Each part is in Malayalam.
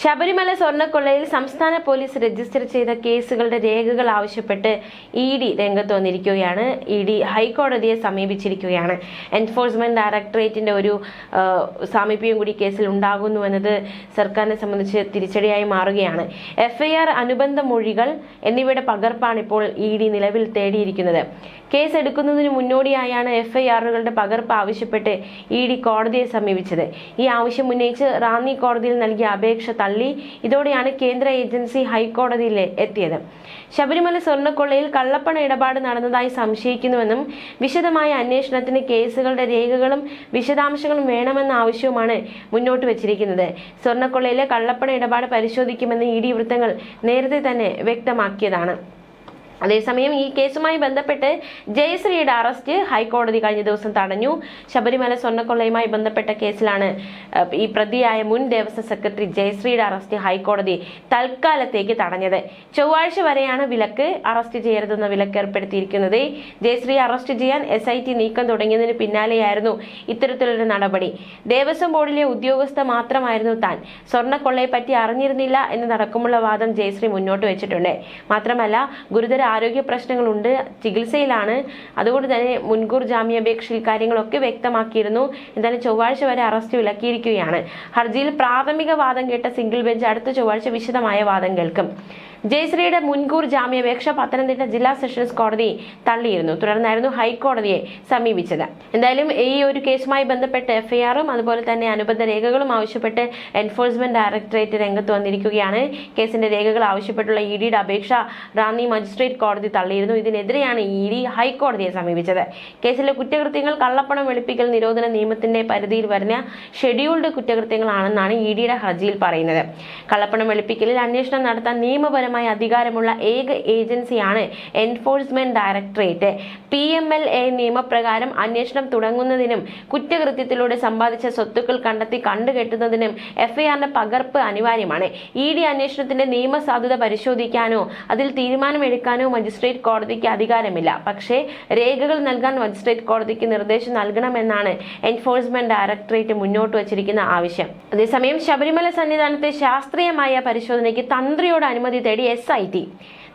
ശബരിമല സ്വർണക്കൊള്ളയിൽ സംസ്ഥാന പോലീസ് രജിസ്റ്റർ ചെയ്ത കേസുകളുടെ രേഖകൾ ആവശ്യപ്പെട്ട് ഇ ഡി രംഗത്ത് വന്നിരിക്കുകയാണ്. ഇ ഡി ഹൈക്കോടതിയെ സമീപിച്ചിരിക്കുകയാണ്. എൻഫോഴ്സ്മെന്റ് ഡയറക്ടറേറ്റിന്റെ ഒരു സാമീപ്യം കൂടി കേസിൽ ഉണ്ടാകുന്നു ഉണ്ടാകുന്നുവെന്നത് സർക്കാരിനെ സംബന്ധിച്ച് തിരിച്ചടിയായി മാറുകയാണ്. എഫ്ഐആർ അനുബന്ധ മൊഴികൾ എന്നിവയുടെ പകർപ്പാണ് ഇപ്പോൾ ഇ ഡി നിലവിൽ തേടിയിരിക്കുന്നത്. കേസ് എടുക്കുന്നതിന് മുന്നോടിയായാണ് എഫ്ഐആറുകളുടെ പകർപ്പ് ആവശ്യപ്പെട്ട് ഇ ഡി കോടതിയെ സമീപിച്ചത്. ഈ ആവശ്യം ഉന്നയിച്ച് റാന്നി കോടതിയിൽ നൽകിയ അപേക്ഷ തള്ളി. ഇതോടെയാണ് കേന്ദ്ര ഏജൻസി ഹൈക്കോടതിയിൽ എത്തിയത്. ശബരിമല സ്വർണക്കൊള്ളയിൽ കള്ളപ്പണ ഇടപാട് നടന്നതായി സംശയിക്കുന്നുവെന്നും വിശദമായ അന്വേഷണത്തിന് കേസുകളുടെ രേഖകളും വിശദാംശങ്ങളും വേണമെന്ന ആവശ്യവുമാണ് മുന്നോട്ട് വച്ചിരിക്കുന്നത്. സ്വർണക്കൊള്ളയിലെ കള്ളപ്പണ ഇടപാട് പരിശോധിക്കുമെന്ന് ഇ ഡി വൃത്തങ്ങൾ നേരത്തെ തന്നെ വ്യക്തമാക്കിയതാണ്. അതേസമയം ഈ കേസുമായി ബന്ധപ്പെട്ട് ജയശ്രീയുടെ അറസ്റ്റ് ഹൈക്കോടതി കഴിഞ്ഞ ദിവസം തടഞ്ഞു. ശബരിമല സ്വർണക്കൊള്ളയുമായി ബന്ധപ്പെട്ട കേസിലാണ് ഈ പ്രതിയായ മുൻ ദേവസ്വം സെക്രട്ടറി ജയശ്രീയുടെ അറസ്റ്റ് ഹൈക്കോടതി തൽക്കാലത്തേക്ക് തടഞ്ഞത്. ചൊവ്വാഴ്ച വരെയാണ് വിലക്ക് അറസ്റ്റ് ചെയ്യരുതെന്ന വിലക്ക് ഏർപ്പെടുത്തിയിരിക്കുന്നത്. ജയശ്രീ അറസ്റ്റ് ചെയ്യാൻ എസ് ഐ ടി നീക്കം തുടങ്ങിയതിന് പിന്നാലെയായിരുന്നു ഇത്തരത്തിലൊരു നടപടി. ദേവസ്വം ബോർഡിലെ ഉദ്യോഗസ്ഥ മാത്രമായിരുന്നു താൻ. സ്വർണക്കൊള്ളയെ പറ്റി അറിഞ്ഞിരുന്നില്ല എന്നതടക്കമുള്ള വാദം ജയശ്രീ മുന്നോട്ട് വെച്ചിട്ടുണ്ട്. മാത്രമല്ല ഗുരുതര ആരോഗ്യ പ്രശ്നങ്ങളുണ്ട്. ചികിത്സയിലാണ്. അതുകൊണ്ട് തന്നെ മുൻകൂർ ജാമ്യാപേക്ഷയിൽ കാര്യങ്ങളൊക്കെ വ്യക്തമാക്കിയിരുന്നു. എന്തായാലും ചൊവ്വാഴ്ച വരെ അറസ്റ്റ് വിലക്കിയിരിക്കുകയാണ്. ഹർജിയിൽ പ്രാഥമിക വാദം കേട്ട സിംഗിൾ ബെഞ്ച് അടുത്ത ചൊവ്വാഴ്ച വിശദമായ വാദം കേൾക്കും. ജയശ്രീയുടെ മുൻകൂർ ജാമ്യാപേക്ഷ പത്തനംതിട്ട ജില്ലാ സെഷൻസ് കോടതി തള്ളിയിരുന്നു. തുടർന്നായിരുന്നു ഹൈക്കോടതിയെ സമീപിച്ചത്. എന്തായാലും ഈ ഒരു കേസുമായി ബന്ധപ്പെട്ട് എഫ്ഐആറും അതുപോലെ തന്നെ അനുബന്ധ രേഖകളും ആവശ്യപ്പെട്ട് എൻഫോഴ്സ്മെന്റ് ഡയറക്ടറേറ്റ് രംഗത്ത് വന്നിരിക്കുകയാണ്. കേസിന്റെ രേഖകൾ ആവശ്യപ്പെട്ടുള്ള ഇ ഡിയുടെ അപേക്ഷ റാന്നി മജിസ്ട്രേറ്റ് കോടതി തള്ളിയിരുന്നു. ഇതിനെതിരെയാണ് ഇ ഡി ഹൈക്കോടതിയെ സമീപിച്ചത്. കേസിലെ കുറ്റകൃത്യങ്ങൾ കള്ളപ്പണം വെളുപ്പിക്കൽ നിരോധന നിയമത്തിന്റെ പരിധിയിൽ വരുന്ന ഷെഡ്യൂൾഡ് കുറ്റകൃത്യങ്ങളാണെന്നാണ് ഇ ഡിയുടെ ഹർജിയിൽ പറയുന്നത്. കള്ളപ്പണം വെളുപ്പിക്കലിൽ അന്വേഷണം നടത്താൻ നിയമപരമായ അധികാരമുള്ള ഏക ഏജൻസിയാണ് enforcement directorate. P M L A നിയമപ്രകാരം അന്വേഷണം തുടങ്ങുന്നതിനും കുറ്റകൃത്യത്തിലൂടെ സമ്പാദിച്ച സ്വത്തുക്കൾ കണ്ടെത്തി കണ്ടുകെട്ടുന്നതിനും എഫ്ഐആറിന്റെ പകർപ്പ് അനിവാര്യമാണ്. ഇ ഡി അന്വേഷണത്തിന്റെ നിയമസാധുത പരിശോധിക്കാനോ അതിൽ തീരുമാനമെടുക്കാനോ മജിസ്ട്രേറ്റ് കോടതിക്ക് അധികാരമില്ല. പക്ഷേ രേഖകൾ നൽകാൻ മജിസ്ട്രേറ്റ് കോടതിക്ക് നിർദ്ദേശം നൽകണമെന്നാണ് എൻഫോഴ്സ്മെന്റ് ഡയറക്ടറേറ്റ് മുന്നോട്ട് വച്ചിരിക്കുന്ന ആവശ്യം. അതേസമയം ശബരിമല സന്നിധാനത്തെ ശാസ്ത്രീയമായ പരിശോധനയ്ക്ക് തന്ത്രിയോട് അനുമതി തേടി S I T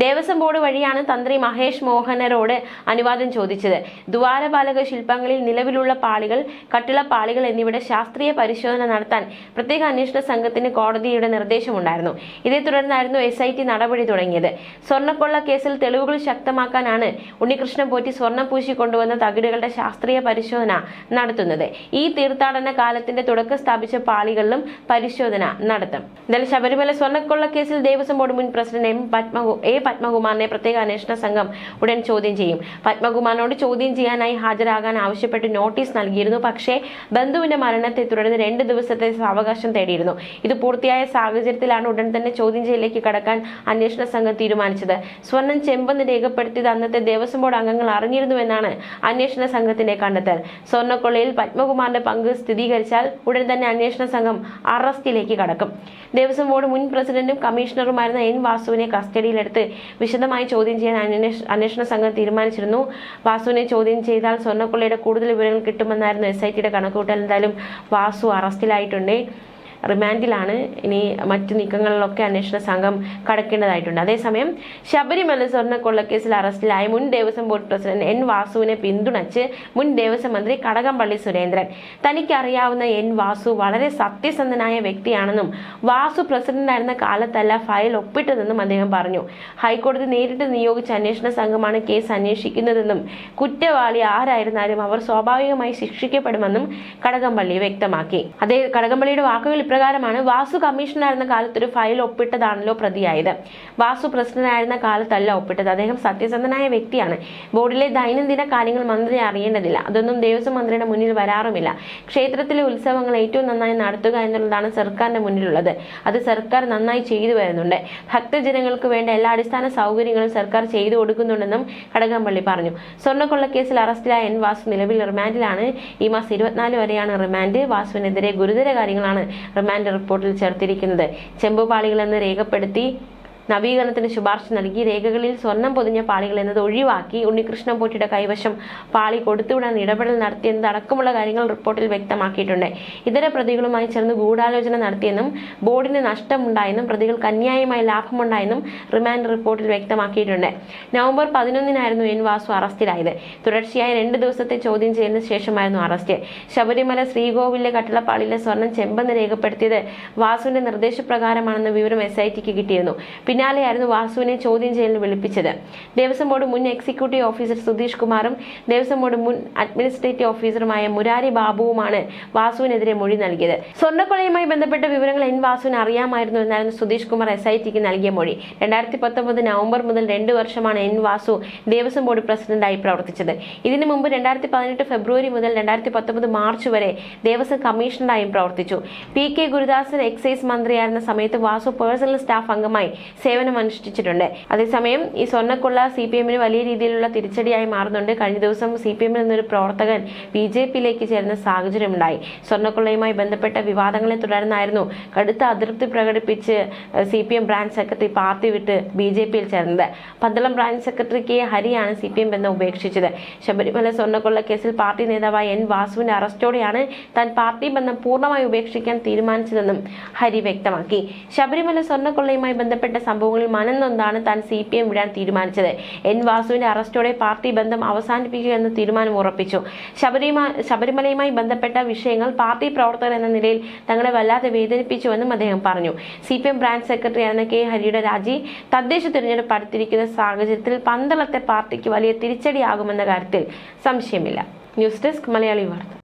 Devaswom board വഴിയാണ് തന്ത്രി മഹേഷ് മോഹനരോട് അനുവാദം ചോദിച്ചത്. ദ്വാരപാലക ശില്പങ്ങളിൽ നിലവിലുള്ള പാളികൾ കട്ടിളപ്പാളികൾ എന്നിവയുടെ ശാസ്ത്രീയ പരിശോധന നടത്താൻ പ്രത്യേക അന്വേഷണ സംഘത്തിന് കോടതിയുടെ നിർദ്ദേശമുണ്ടായിരുന്നു. ഇതേ തുടർന്നായിരുന്നു എസ് ഐ ടി നടപടി തുടങ്ങിയത്. സ്വർണക്കൊള്ള കേസിൽ തെളിവുകൾ ശക്തമാക്കാനാണ് ഉണ്ണികൃഷ്ണൻ പോറ്റി സ്വർണം പൂശി കൊണ്ടുവന്ന തകിടുകളുടെ ശാസ്ത്രീയ പരിശോധന നടത്തുന്നത്. ഈ തീർത്ഥാടന കാലത്തിന്റെ തുടക്കം സ്ഥാപിച്ച പാളികളിലും പരിശോധന നടത്തും. എന്തായാലും ശബരിമല സ്വർണക്കൊള്ള കേസിൽ ദേവസ്വം ബോർഡ് മുൻ പ്രസിഡന്റ് എം പത്മ എ പത്മകുമാറിനെ പ്രത്യേക അന്വേഷണ സംഘം ഉടൻ ചോദ്യം ചെയ്യും. പത്മകുമാറിനോട് ചോദ്യം ചെയ്യാനായി ഹാജരാകാൻ ആവശ്യപ്പെട്ട് നോട്ടീസ് നൽകിയിരുന്നു. പക്ഷേ ബന്ധുവിന്റെ മരണത്തെ തുടർന്ന് രണ്ട് ദിവസത്തെ സാവകാശം തേടിയിരുന്നു. ഇത് പൂർത്തിയായ സാഹചര്യത്തിലാണ് ഉടൻ തന്നെ ചോദ്യം ചെയ്യലിലേക്ക് കടക്കാൻ അന്വേഷണ സംഘം തീരുമാനിച്ചത്. സ്വർണം ചെമ്പെന്ന് രേഖപ്പെടുത്തിയത് അന്നത്തെ ദേവസ്വം ബോർഡ് അംഗങ്ങൾ അറിഞ്ഞിരുന്നുവെന്നാണ് അന്വേഷണ സംഘത്തിന്റെ കണ്ടെത്തൽ. സ്വർണക്കൊള്ളയിൽ പത്മകുമാറിന്റെ പങ്ക് സ്ഥിരീകരിച്ചാൽ ഉടൻ തന്നെ അന്വേഷണ സംഘം അറസ്റ്റിലേക്ക് കടക്കും. ദേവസ്വം ബോർഡ് മുൻ പ്രസിഡന്റും കമ്മീഷണറുമായിരുന്ന എൻ വാസുവിനെ കസ്റ്റഡിയിലെടുത്ത് വിശദമായി ചോദ്യം ചെയ്യാൻ അന്വേഷ- അന്വേഷണ സംഘം തീരുമാനിച്ചിരുന്നു. വാസുവിനെ ചോദ്യം ചെയ്താൽ സ്വർണക്കൊള്ളയുടെ കൂടുതൽ വിവരങ്ങൾ കിട്ടുമെന്നായിരുന്നു എസ് ഐ ടിയുടെ കണക്കുകൂട്ടൽ. എന്തായാലും വാസു അറസ്റ്റിലായിട്ടുണ്ട്. റിമാൻഡിലാണ് ഇനി മറ്റു നീക്കങ്ങളിലൊക്കെ അന്വേഷണ സംഘം കടക്കേണ്ടതായിട്ടുണ്ട്. അതേസമയം ശബരിമല സ്വർണക്കൊള്ളക്കേസിൽ അറസ്റ്റിലായ മുൻ ദേവസ്വം ബോർഡ് പ്രസിഡന്റ് എൻ വാസുവിനെ പിന്തുണച്ച് മുൻ ദേവസ്വം മന്ത്രി കടകംപള്ളി സുരേന്ദ്രൻ. തനിക്കറിയാവുന്ന എൻ വാസു വളരെ സത്യസന്ധനായ വ്യക്തിയാണെന്നും വാസു പ്രസിഡന്റായിരുന്ന കാലത്തല്ല ഫയൽ ഒപ്പിട്ടതെന്നും അദ്ദേഹം പറഞ്ഞു. ഹൈക്കോടതി നേരിട്ട് നിയോഗിച്ച അന്വേഷണ സംഘമാണ് കേസ് അന്വേഷിക്കുന്നതെന്നും കുറ്റവാളി ആരായിരുന്നാലും അവർ സ്വാഭാവികമായി ശിക്ഷിക്കപ്പെടുമെന്നും കടകംപള്ളി വ്യക്തമാക്കി. അതേ കടകംപള്ളിയുടെ വാക്കുകൾ ഇപ്രകാരമാണ്. വാസു കമ്മീഷണറായിരുന്ന കാലത്ത് ഒരു ഫയൽ ഒപ്പിട്ടതാണല്ലോ പ്രതിയായത്. വാസു പ്രസിഡന്റായിരുന്ന കാലത്തല്ല ഒപ്പിട്ടത്. അദ്ദേഹം സത്യസന്ധനായ വ്യക്തിയാണ്. ബോർഡിലെ ദൈനംദിന കാര്യങ്ങൾ മന്ത്രി അറിയേണ്ടതില്ല. അതൊന്നും ദേവസ്വം മന്ത്രിയുടെ മുന്നിൽ വരാറുമില്ല. ക്ഷേത്രത്തിലെ ഉത്സവങ്ങൾ ഏറ്റവും നന്നായി നടത്തുക എന്നുള്ളതാണ് സർക്കാരിന്റെ മുന്നിലുള്ളത്. അത് സർക്കാർ നന്നായി ചെയ്തു വരുന്നുണ്ട്. ഭക്തജനങ്ങൾക്ക് വേണ്ട എല്ലാ അടിസ്ഥാന സൗകര്യങ്ങളും സർക്കാർ ചെയ്തു കൊടുക്കുന്നുണ്ടെന്നും കടകംപള്ളി പറഞ്ഞു. സ്വർണക്കൊള്ള കേസിൽ അറസ്റ്റിലായ എൻ വാസു നിലവിൽ റിമാൻഡിലാണ്. ഈ മാസം ഇരുപത്തിനാല് വരെയാണ് റിമാൻഡ്. വാസുവിനെതിരെ ഗുരുതര കാര്യങ്ങളാണ് റിമാൻഡ് റിപ്പോർട്ടിൽ ചേർത്തിരിക്കുന്നത്. ചെമ്പുപാളികളെന്ന് രേഖപ്പെടുത്തി നവീകരണത്തിന് ശുപാർശ നൽകി രേഖകളിൽ സ്വർണം പൊതിഞ്ഞ പാളികൾ എന്നത് ഒഴിവാക്കി ഉണ്ണികൃഷ്ണൻ പോറ്റിയുടെ കൈവശം പാളി കൊടുത്തുവിടാൻ ഇടപെടൽ നടത്തിയെന്നത് അടക്കമുള്ള കാര്യങ്ങൾ റിപ്പോർട്ടിൽ വ്യക്തമാക്കിയിട്ടുണ്ട്. ഇതര പ്രതികളുമായി ചേർന്ന് ഗൂഢാലോചന നടത്തിയെന്നും ബോർഡിന് നഷ്ടമുണ്ടായെന്നും പ്രതികൾക്ക് അന്യായമായ ലാഭമുണ്ടായെന്നും റിമാൻഡ് റിപ്പോർട്ടിൽ വ്യക്തമാക്കിയിട്ടുണ്ട്. നവംബർ പതിനൊന്നിനായിരുന്നു എൻ വാസു അറസ്റ്റിലായത്. തുടർച്ചയായി രണ്ട് ദിവസത്തെ ചോദ്യം ചെയ്യുന്ന ശേഷമായിരുന്നു അറസ്റ്റ്. ശബരിമല ശ്രീകോവിലെ കട്ടളപ്പാളിയിലെ സ്വർണം ചെമ്പെന്ന് രേഖപ്പെടുത്തിയത് വാസുവിന്റെ നിർദ്ദേശപ്രകാരമാണെന്ന വിവരം എസ് ഐ ടിക്ക് കിട്ടിയിരുന്നു. പിന്നാലെയായിരുന്നു വാസുവിനെ ചോദ്യം ചെയ്യലിന് വിളിപ്പിച്ചത്. ദേവസ്വം ബോർഡ് മുൻ എക്സിക്യൂട്ടീവ് ഓഫീസർ സുധീഷ് കുമാറും ദേവസ്വം ബോർഡ് മുൻ അഡ്മിനിസ്ട്രേറ്റീവ് ഓഫീസറുമായ മുരാരി ബാബുവുമാണ് വാസുവിനെതിരെ മൊഴി നൽകിയത്. സ്വർണക്കൊലയുമായി ബന്ധപ്പെട്ട വിവരങ്ങൾ എൻ വാസുവിന് അറിയാമായിരുന്നു എന്നായിരുന്നു സുധീഷ് കുമാർ എസ് ഐ ടിക്ക് നൽകിയ മൊഴി. രണ്ടായിരത്തി പത്തൊമ്പത് നവംബർ മുതൽ രണ്ട് വർഷമാണ് എൻ വാസു ദേവസ്വം ബോർഡ് പ്രസിഡന്റായി പ്രവർത്തിച്ചത്. ഇതിനു മുമ്പ് രണ്ടായിരത്തി പതിനെട്ട് ഫെബ്രുവരി മുതൽ രണ്ടായിരത്തി പത്തൊമ്പത് മാർച്ച് വരെ ദേവസ്വം കമ്മീഷണറായും പ്രവർത്തിച്ചു. പി കെ ഗുരുദാസൻ എക്സൈസ് മന്ത്രിയായിരുന്ന സമയത്ത് വാസു പേഴ്സണൽ സ്റ്റാഫ് അംഗമായി സേവനം അനുഷ്ഠിച്ചിട്ടുണ്ട്. അതേസമയം ഈ സ്വർണക്കൊള്ള സി പി എമ്മിന് വലിയ രീതിയിലുള്ള തിരിച്ചടിയായി മാറുന്നുണ്ട്. കഴിഞ്ഞ ദിവസം സി പി എമ്മിൽ നിന്നൊരു പ്രവർത്തകൻ ബി ജെ പിയിലേക്ക് ചേരുന്ന സാഹചര്യമുണ്ടായി. സ്വർണക്കൊള്ളയുമായി ബന്ധപ്പെട്ട വിവാദങ്ങളെ തുടർന്നായിരുന്നു കടുത്ത അതൃപ്തി പ്രകടിപ്പിച്ച് C P M branch secretary party വിട്ട് ബി ജെ പിയിൽ ചേർന്നത്. പന്തളം ബ്രാഞ്ച് സെക്രട്ടറി കെ ഹരിയാണ് സി പി എം ബന്ധം ഉപേക്ഷിച്ചത്. ശബരിമല സ്വർണക്കൊള്ള കേസിൽ പാർട്ടി നേതാവായ എൻ വാസുവിന്റെ അറസ്റ്റോടെയാണ് താൻ പാർട്ടി ബന്ധം പൂർണമായി ഉപേക്ഷിക്കാൻ തീരുമാനിച്ചതെന്നും ഹരി വ്യക്തമാക്കി. ശബരിമല സ്വർണക്കൊള്ളയുമായി ബന്ധപ്പെട്ട സംഭവങ്ങളിൽ മനം നൊന്താണ് താൻ സി പി എം വിടാൻ തീരുമാനിച്ചത്. എൻ വാസുവിന്റെ അറസ്റ്റോടെ പാർട്ടി ബന്ധം അവസാനിപ്പിക്കുക എന്ന തീരുമാനം ഉറപ്പിച്ചു. ശബരിമ ശബരിമലയുമായി ബന്ധപ്പെട്ട വിഷയങ്ങൾ പാർട്ടി പ്രവർത്തകർ എന്ന നിലയിൽ തങ്ങളെ വല്ലാതെ വേദനിപ്പിച്ചുവെന്നും അദ്ദേഹം പറഞ്ഞു. സി പി എം ബ്രാഞ്ച് സെക്രട്ടറിയായിരുന്ന കെ ഹരിയുടെ രാജി തദ്ദേശ തിരഞ്ഞെടുപ്പ് അടുത്തിരിക്കുന്ന സാഹചര്യത്തിൽ പന്തളത്തെ പാർട്ടിക്ക് വലിയ തിരിച്ചടിയാകുമെന്ന കാര്യത്തിൽ സംശയമില്ല. ന്യൂസ് ഡെസ്ക് മലയാളി വാർത്ത.